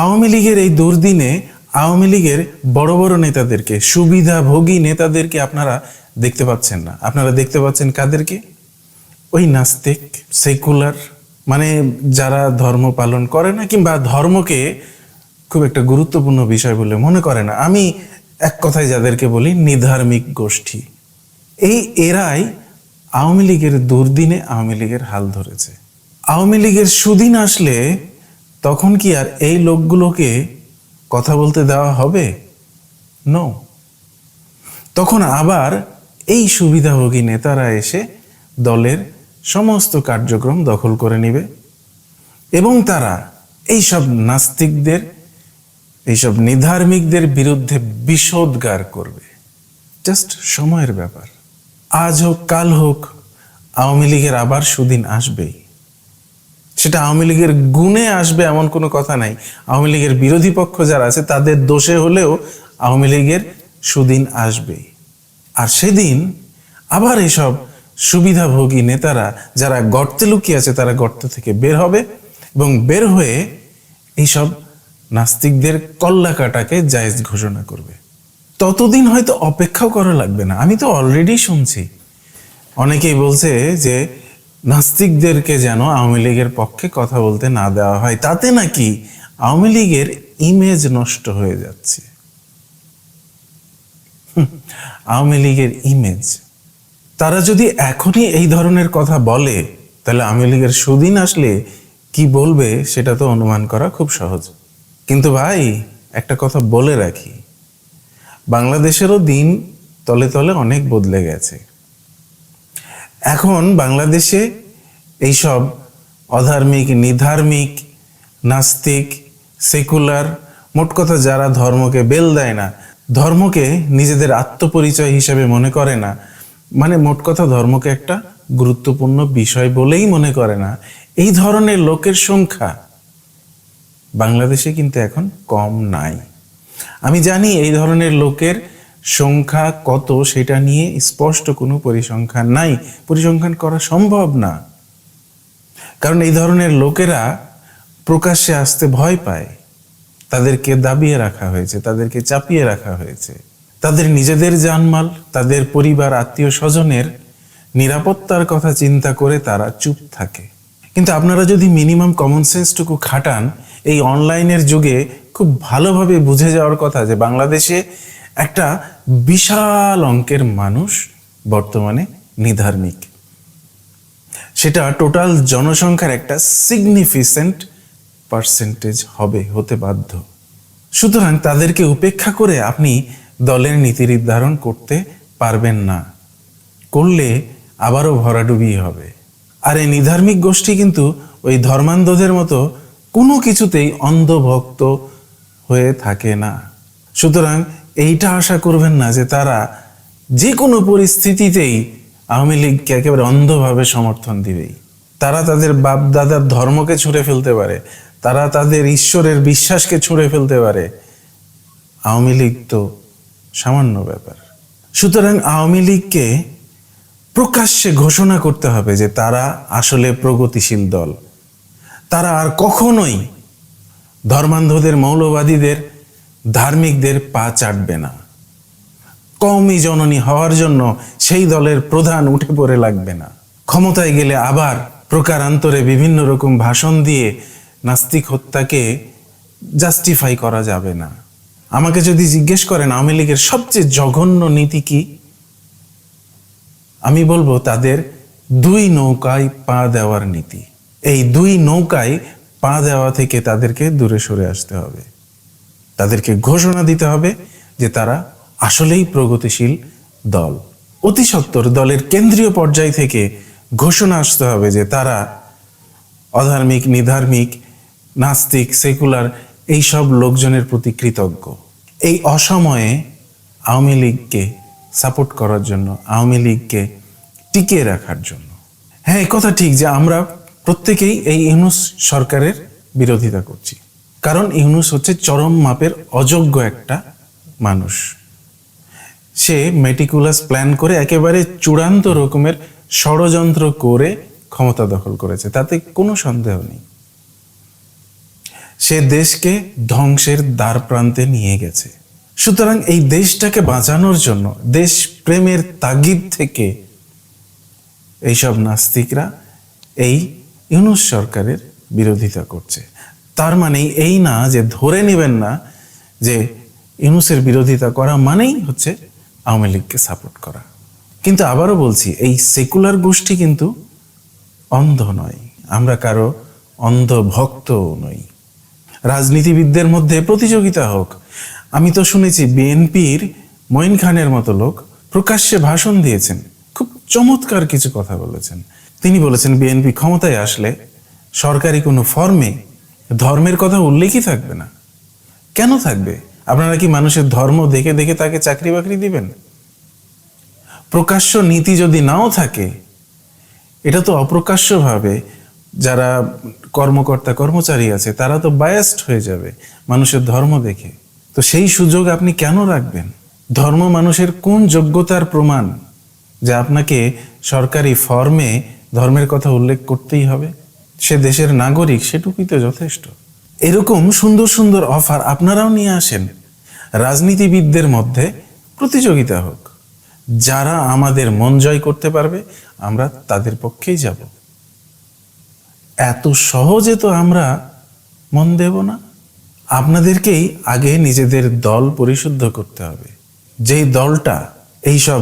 আওয়ামী লীগের এই দুর্দিনে আওয়ামী লীগের বড় বড় নেতাদেরকে, সুবিধাভোগী নেতাদেরকে আপনারা দেখতে পাচ্ছেন না। আপনারা দেখতে পাচ্ছেন কাদেরকে? ওই নাস্তিক, সেকুলার মানে যারা ধর্ম পালন করে না কিংবা ধর্মকে খুব একটা গুরুত্বপূর্ণ বিষয় বলে মনে করে না। আমি এক কথায় যাদেরকে বলি, নিধার্মিক গোষ্ঠী। এই এরাই আওয়ামী লীগের দুর্দিনে আওয়ামী লীগের হাল ধরেছে। আওয়ামী লীগের সুদিন আসলে তখন কি আর এই লোকগুলোকে কথা বলতে দেওয়া হবে? নো তখন আবার এই সুবিধাভোগী নেতারা এসে দলের সমস্ত কার্যক্রম দখল করে নেবে এবং তারা এই সব নাস্তিকদের, এইসব নিধার্মিকদের বিরুদ্ধে বিষোদ্গার করবে। জাস্ট সময়ের ব্যাপার। আজ হোক, কাল হোক, আওয়ামী লীগের আবার সুদিন আসবেই। সেটা আওয়ামী লীগের গুণে আসবে এমন কোনো কথা নাই। আওয়ামী লীগের বিরোধী পক্ষ যারা আছে, তাদের দোষে হলেও আওয়ামী লীগের সুদিন আসবেই। আর সেদিন আবার এসব সুবিধাভোগী নেতারা যারা গর্তে লুকিয়ে আছে, তারা গর্ত থেকে বের হবে এবং বের হয়ে এইসব নাস্তিকদের কল্লাকাটাকে জায়েজ ঘোষণা করবে। ততদিন হয়তো অপেক্ষাও করা লাগবে না। আমি তো অলরেডি শুনছি। অনেকেই বলছে যে নাস্তিকদেরকে যেন আওয়ামী লীগের পক্ষে কথা বলতে না দেওয়া হয়, তাতে নাকি আওয়ামী লীগের ইমেজ নষ্ট হয়ে যাচ্ছে? আওয়ামী লীগের ইমেজ তারা যদি এখনই এই ধরনের কথা বলে, তাহলে আওয়ামী লীগের সুদিন আসলে কি বলবে সেটা তো অনুমান করা খুব সহজ। কিন্তু ভাই, একটা কথা বলে রাখি, বাংলাদেশেরও দিন তলে তলে অনেক বদলে গেছে। এখন বাংলাদেশে এইসব অধার্মিক, নিধার্মিক, নাস্তিক, সেকুলার, মোট কথা যারা ধর্মকে বেল দেয় না, ধর্মকে নিজেদের আত্মপরিচয় হিসেবে মনে করে না মানে মোট কথা ধর্মকে একটা গুরুত্বপূর্ণ বিষয় বলেই মনে করে না। এই ধরনের লোকের সংখ্যা বাংলাদেশে কিন্তু এখন কম নাই। আমি জানি এই ধরনের লোকের সংখ্যা কত সেটা নিয়ে স্পষ্ট কোনো পরিসংখ্যান নাই। পরিসংখ্যান করা সম্ভব না। কারণ এই ধরনের লোকেরা প্রকাশ্যে আসতে ভয় পায়। তাদেরকে দাবিয়ে রাখা হয়েছে, তাদেরকে চাপিয়ে রাখা হয়েছে। তাদের নিজেদের জানমাল, তাদের পরিবার, আত্মীয় স্বজনের নিরাপত্তার কথা চিন্তা করে তারা চুপ থাকে। কিন্তু আপনারা যদি মিনিমাম কমন সেন্সটুকু খাটান, এই অনলাইনের যুগে খুব ভালোভাবে বুঝে যাওয়ার কথা যে বাংলাদেশে একটা বিশাল অঙ্কের মানুষ বর্তমানে নিধার্মিক। সেটা টোটাল জনসংখ্যার একটা সিগনিফিসেন্ট পার্সেন্টেজ হবে, হতে বাধ্য। সুতরাং তাদেরকে উপেক্ষা করে আপনি দলের নীতি নির্ধারণ করতে পারবেন না। করলে আবারও ভরাডুবি হবে। আর এই নিধার্মিক গোষ্ঠী কিন্তু ওই ধর্মান্ধদের মতো কোনো কিছুতেই অন্ধভক্ত হয়ে থাকে না। সুতরাং এইটা আশা করবেন না যে তারা যে কোনো পরিস্থিতিতেই আওয়ামী লীগকে একেবারে অন্ধভাবে সমর্থন দিবেই তারা তাদের বাপ দাদার ধর্মকে ছুঁড়ে ফেলতে পারে, তারা তাদের ঈশ্বরের বিশ্বাসকে ছুঁড়ে ফেলতে পারে। আওয়ামী লীগ তো সামান্য ব্যাপার। সুতরাং আওয়ামী লীগকে প্রকাশ্যে ঘোষণা করতে হবে যে তারা আসলে প্রগতিশীল দল। তারা আর কখনোই ধর্মান্ধদের, মৌলবাদীদের ধার্মিকদের পা চাটবে না। কমই জননী হওয়ার জন্য সেই দলের প্রধান উঠে পড়ে লাগবে না। ক্ষমতায় গেলে আবার প্রকারান্তরে বিভিন্ন রকম ভাষণ দিয়ে নাস্তিক হত্যাকে জাস্টিফাই করা যাবে না। আমাকে যদি জিজ্ঞেস করেন, আওয়ামী লীগের সবচেয়ে জঘন্য নীতি কি? আমি বলব তাদের দুই নৌকায় পা দেওয়ার নীতি। এই দুই নৌকায় পা দেওয়া থেকে তাদেরকে দূরে সরে আসতে হবে। তাদেরকে ঘোষণা দিতে হবে যে তারা আসলেই প্রগতিশীল দল। অতি সত্বর দলের কেন্দ্রীয় পর্যায় থেকে ঘোষণা আসতে হবে যে তারা অধার্মিক, নিধার্মিক, নাস্তিক, সেকুলার এই সব লোকজনের প্রতি কৃতজ্ঞ। এই অসময়ে আওয়ামী লীগকে সাপোর্ট করার জন্য, আওয়ামী লীগকে টিকিয়ে রাখার জন্য। হ্যাঁ কথা ঠিক যে আমরা প্রত্যেকেই এই ইউনুস সরকারের বিরোধিতা করছি। কারণ ইউনুস হচ্ছে চরম মাপের অযোগ্য একটা মানুষ। সে মেটিকুলাস প্ল্যান করে একেবারে চূড়ান্ত রকমের ষড়যন্ত্র করে ক্ষমতা দখল করেছে, তাতে কোনো সন্দেহ নেই। সে দেশকে ধ্বংসের দ্বার প্রান্তে নিয়ে গেছে। সুতরাং এই দেশটাকে বাঁচানোর জন্য, দেশ প্রেমের তাগিদ থেকে এইসব নাস্তিকরা এই ইউনুস সরকারের বিরোধিতা করছে। তার মানে এই না যে ধরে নেবেন না যে ইউনুসের বিরোধিতা করা মানেই হচ্ছে আওয়ামী লীগকে সাপোর্ট করা। কিন্তু আবারও বলছি, এই সেকুলার গোষ্ঠী কিন্তু অন্ধ নয়। আমরা কারও অন্ধ ভক্তও নই। রাজনীতিবিদদের মধ্যে প্রতিযোগিতা হোক, আমি তো শুনেছি বিএনপির মঈন খানের মতো লোক প্রকাশ্যে ভাষণ দিয়েছেন, খুব চমৎকার কিছু কথা বলেছেন। তিনি বলেছেন, বিএনপি ক্ষমতায় আসলে সরকারি কোনো ফর্মে ধর্মের কথা উল্লেখই থাকবে না। কেন থাকবে? আপনারা কি মানুষের ধর্ম দেখে দেখে তাকে চাকরি বাকরি দিবেন? প্রকাশ্য নীতি যদি নাও থাকে, এটা তো অপ্রকাশ্যভাবে যারা কর্মকর্তা, কর্মচারী আছে, তারা তো বায়াস্ট হয়ে যাবে মানুষের ধর্ম দেখে। তো সেই সুযোগ আপনি কেন রাখবেন? ধর্ম মানুষের কোন যোগ্যতার প্রমাণ? যে আপনাকে সরকারি ফর্মে ধর্মের কথা উল্লেখ করতেই হবে? সে দেশের নাগরিক, সেটুকুই তো যথেষ্ট। এরকম সুন্দর সুন্দর অফার আপনারাও নিয়ে আসেন। রাজনীতিবিদদের মধ্যে প্রতিযোগিতা হোক, যারা আমাদের মন জয় করতে পারবে, আমরা তাদের পক্ষেই যাব। এত সহজে তো আমরা মন দেব না। আপনাদেরকেই আগে নিজেদের দল পরিশুদ্ধ করতে হবে। যেই দলটা এইসব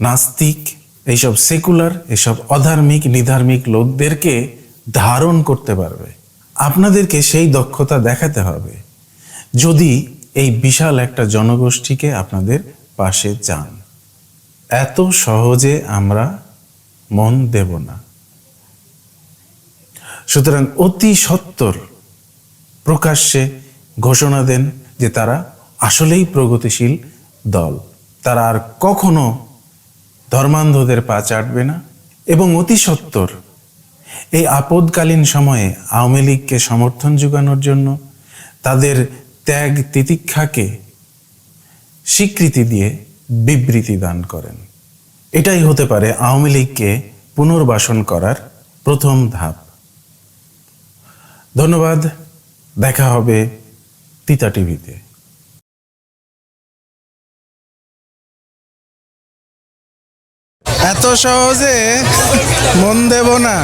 নাস্তিক, এইসব সেকুলার, এইসব অধার্মিক, নিধার্মিক লোকদেরকে ধারণ করতে পারবে। আপনাদেরকে সেই দক্ষতা দেখাতে হবে। যদি এই বিশাল একটা জনগোষ্ঠীকে আপনাদের পাশে যান এত সহজে আমরা মন দেব না। সুতরাং অতি সত্বর প্রকাশ্যে ঘোষণা দেন যে তারা আসলেই প্রগতিশীল দল। তারা আর কখনো ধর্মান্ধদের পা চাটবে না। এবং অতি সত্বর এই আপদকালীন সময়ে আওয়ামী লীগকে সমর্থন যোগানোর জন্য তাদের ত্যাগ তিতিক্ষাকে স্বীকৃতি দিয়ে বিবৃতি দান করেন। এটাই হতে পারে আওয়ামী লীগকে পুনর্বাসন করার প্রথম ধাপ। ধন্যবাদ, দেখা হবে তিতা টিভিতে। এত সহজে মন দেব না।